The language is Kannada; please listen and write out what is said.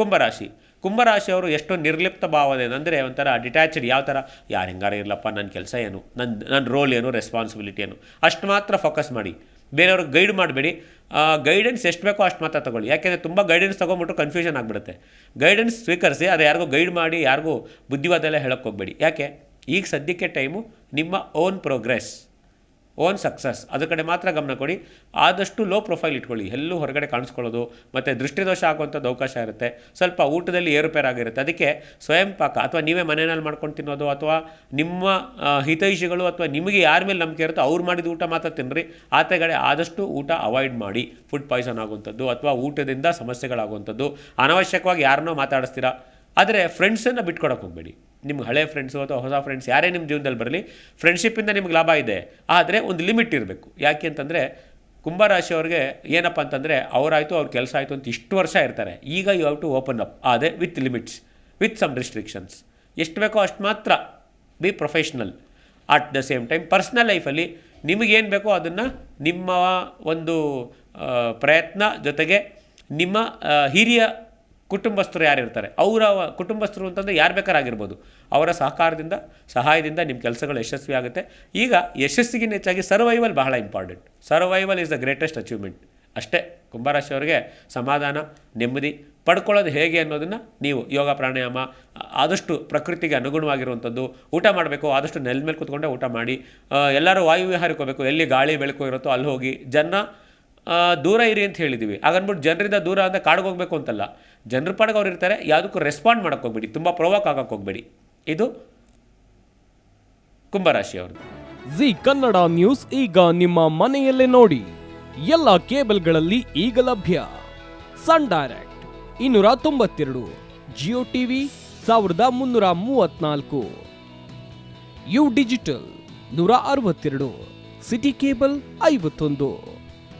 ಕುಂಭರಾಶಿ. ಕುಂಭರಾಶಿಯವರು ಎಷ್ಟು ನಿರ್ಲಿಪ್ತ ಭಾವನೆ ಅಂದರೆ ಒಂಥರ ಡಿಟ್ಯಾಚ್ಡ್ ಯಾವ ಥರ, ಯಾರು ಹೆಂಗಾರ ಇರಲಪ್ಪ ನನ್ನ ಕೆಲಸ ಏನು ನನ್ನ ನನ್ನ ರೋಲ್ ಏನು ರೆಸ್ಪಾನ್ಸಿಬಿಲಿಟಿ ಏನು? ಅಷ್ಟು ಮಾತ್ರ ಫೋಕಸ್ ಮಾಡಿ. ಬೇರೆಯವ್ರಿಗೆ ಗೈಡ್ ಮಾಡಬೇಡಿ. ಗೈಡೆನ್ಸ್ ಎಷ್ಟು ಬೇಕೋ ಅಷ್ಟು ಮಾತ್ರ ತಗೊಳ್ಳಿ. ಯಾಕೆಂದರೆ ತುಂಬ ಗೈಡೆನ್ಸ್ ತೊಗೊಂಬಿಟ್ಟು ಕನ್ಫ್ಯೂಷನ್ ಆಗಿಬಿಡುತ್ತೆ. ಗೈಡೆನ್ಸ್ ಸ್ವೀಕರಿಸಿ ಅದು ಯಾರಿಗೂ ಗೈಡ್ ಮಾಡಿ, ಯಾರಿಗೂ ಬುದ್ಧಿವಾದಲ್ಲೇ ಹೇಳೋಕ್ಕೆ ಹೋಗಬೇಡಿ. ಯಾಕೆ? ಈಗ ಸದ್ಯಕ್ಕೆ ಟೈಮು ನಿಮ್ಮ ಓನ್ ಪ್ರೋಗ್ರೆಸ್ ಓನ್ ಸಕ್ಸಸ್. ಅದ್ರ ಕಡೆ ಮಾತ್ರ ಗಮನ ಕೊಡಿ. ಆದಷ್ಟು ಲೋ ಪ್ರೊಫೈಲ್ ಇಟ್ಕೊಳ್ಳಿ. ಎಲ್ಲೂ ಹೊರಗಡೆ ಕಾಣಿಸ್ಕೊಳ್ಳೋದು, ಮತ್ತು ದೃಷ್ಟಿದೋಷ ಆಗುವಂಥದ್ದು ಅವಕಾಶ ಇರುತ್ತೆ. ಸ್ವಲ್ಪ ಊಟದಲ್ಲಿ ಏರುಪೇರಾಗಿರುತ್ತೆ ಅದಕ್ಕೆ ಸ್ವಯಂ ಪಾಕ, ಅಥವಾ ನೀವೇ ಮನೆಯಲ್ಲಿ ಮಾಡ್ಕೊಂಡು ತಿನ್ನೋದು, ಅಥವಾ ನಿಮ್ಮ ಹಿತೈಷಿಗಳು, ಅಥವಾ ನಿಮಗೆ ಯಾರ ಮೇಲೆ ನಂಬಿಕೆ ಇರುತ್ತೋ ಅವ್ರು ಮಾಡಿದ ಊಟ ಮಾತ್ರ ತಿನ್ನಿರಿ ಆತೆಗಡೆ ಆದಷ್ಟು ಊಟ ಅವಾಯ್ಡ್ ಮಾಡಿ. ಫುಡ್ ಪಾಯ್ಸನ್ ಆಗುವಂಥದ್ದು, ಅಥವಾ ಊಟದಿಂದ ಸಮಸ್ಯೆಗಳಾಗುವಂಥದ್ದು. ಅನವಶ್ಯಕವಾಗಿ ಯಾರನ್ನೋ ಮಾತಾಡಿಸ್ತೀರಾ. ಆದರೆ ಫ್ರೆಂಡ್ಸನ್ನು ಬಿಟ್ಕೊಡೋಕೆ ಹೋಗಬೇಡಿ. ನಿಮ್ಗೆ ಹಳೆ ಫ್ರೆಂಡ್ಸು ಅಥವಾ ಹೊಸ ಫ್ರೆಂಡ್ಸ್ ಯಾರೇ ನಿಮ್ಮ ಜೀವನದಲ್ಲಿ ಬರಲಿ ಫ್ರೆಂಡ್ಶಿಪ್ಪಿಂದ ನಿಮ್ಗೆ ಲಾಭ ಇದೆ. ಆದರೆ ಒಂದು ಲಿಮಿಟ್ ಇರಬೇಕು. ಯಾಕೆ ಅಂತಂದರೆ ಕುಂಭರಾಶಿಯವ್ರಿಗೆ ಏನಪ್ಪ ಅಂತಂದರೆ ಅವರಾಯಿತು, ಅವ್ರ ಕೆಲಸ ಆಯಿತು ಅಂತ ಇಷ್ಟು ವರ್ಷ ಇರ್ತಾರೆ. ಈಗ you have to open up ಅದೇ with limits with some restrictions ಎಷ್ಟು ಬೇಕೋ ಅಷ್ಟು ಮಾತ್ರ. Be professional at the same time personal ಲೈಫಲ್ಲಿ ನಿಮಗೇನು ಬೇಕೋ ಅದನ್ನು ನಿಮ್ಮ ಒಂದು ಪ್ರಯತ್ನ ಜೊತೆಗೆ ನಿಮ್ಮ ಹಿರಿಯ ಕುಟುಂಬಸ್ಥರು ಯಾರಿರ್ತಾರೆ ಅವರ ಕುಟುಂಬಸ್ಥರು ಅಂತಂದರೆ ಯಾರು ಬೇಕಾರಾಗಿರ್ಬೋದು? ಅವರ ಸಹಕಾರದಿಂದ, ಸಹಾಯದಿಂದ ನಿಮ್ಮ ಕೆಲಸಗಳು ಯಶಸ್ವಿ ಆಗುತ್ತೆ. ಈಗ ಯಶಸ್ಸಿಗಿಂತ ಹೆಚ್ಚಾಗಿ ಸರ್ವೈವಲ್ ಬಹಳ important survival is the greatest achievement ಅಷ್ಟೇ ಕುಂಭರಾಶಿಯವರಿಗೆ ಸಮಾಧಾನ, ನೆಮ್ಮದಿ ಪಡ್ಕೊಳ್ಳೋದು ಹೇಗೆ ಅನ್ನೋದನ್ನು ನೀವು ಯೋಗ, ಪ್ರಾಣಾಯಾಮ, ಆದಷ್ಟು ಪ್ರಕೃತಿಗೆ ಅನುಗುಣವಾಗಿರುವಂಥದ್ದು, ಊಟ ಮಾಡಬೇಕು, ಆದಷ್ಟು ನೆಲ ಮೇಲೆ ಕೂತ್ಕೊಂಡೆ ಊಟ ಮಾಡಿ ಎಲ್ಲರೂ ವಾಯುವಿಹಾರಕ್ಕೆ ಹೋಗಬೇಕು, ಎಲ್ಲಿ ಗಾಳಿ ಬೆಳಕು ಇರುತ್ತೋ ಅಲ್ಲಿ ಹೋಗಿ, ಜನ ದೂರ ಇರಿ ಅಂತ ಹೇಳಿದ್ದೀವಿ ಹಾಗನ್ಬಿಟ್ಟು ಜನರಿಂದ ದೂರ ಅಂದರೆ ಕಾಡಿಗೆ ಹೋಗಬೇಕು ಅಂತಲ್ಲ, ಜನರ ಪಾಡಿಗೆ ಅವ್ರು ಇರ್ತಾರೆ, ಯಾವುದಕ್ಕೂ ರೆಸ್ಪಾಂಡ್ ಮಾಡೋಕ್ಕೆ ಹೋಗ್ಬೇಡಿ, ತುಂಬ ಪ್ರೊವಾಕ್ ಆಗಕ್ಕೆ ಹೋಗಬೇಡಿ. ಇದು ಕುಂಭರಾಶಿಯವ್ರದ್ದು ಜಿ ಕನ್ನಡ ನ್ಯೂಸ್ ಈಗ ನಿಮ್ಮ ಮನೆಯಲ್ಲೇ ನೋಡಿ. ಎಲ್ಲ ಕೇಬಲ್ಗಳಲ್ಲಿ ಈಗ ಲಭ್ಯ. ಸನ್ ಡೈರೆಕ್ಟ್ ಇನ್ನೂರ ತೊಂಬತ್ತೆರಡು, ಜಿಯೋ ಟಿವಿ ಸಾವಿರದ ಮುನ್ನೂರ ಮೂವತ್ನಾಲ್ಕು. ಯು ಡಿಜಿಟಲ್ ನೂರ ಅರವತ್ತೆರಡು, ಸಿಟಿ ಕೇಬಲ್ ಐವತ್ತೊಂದು.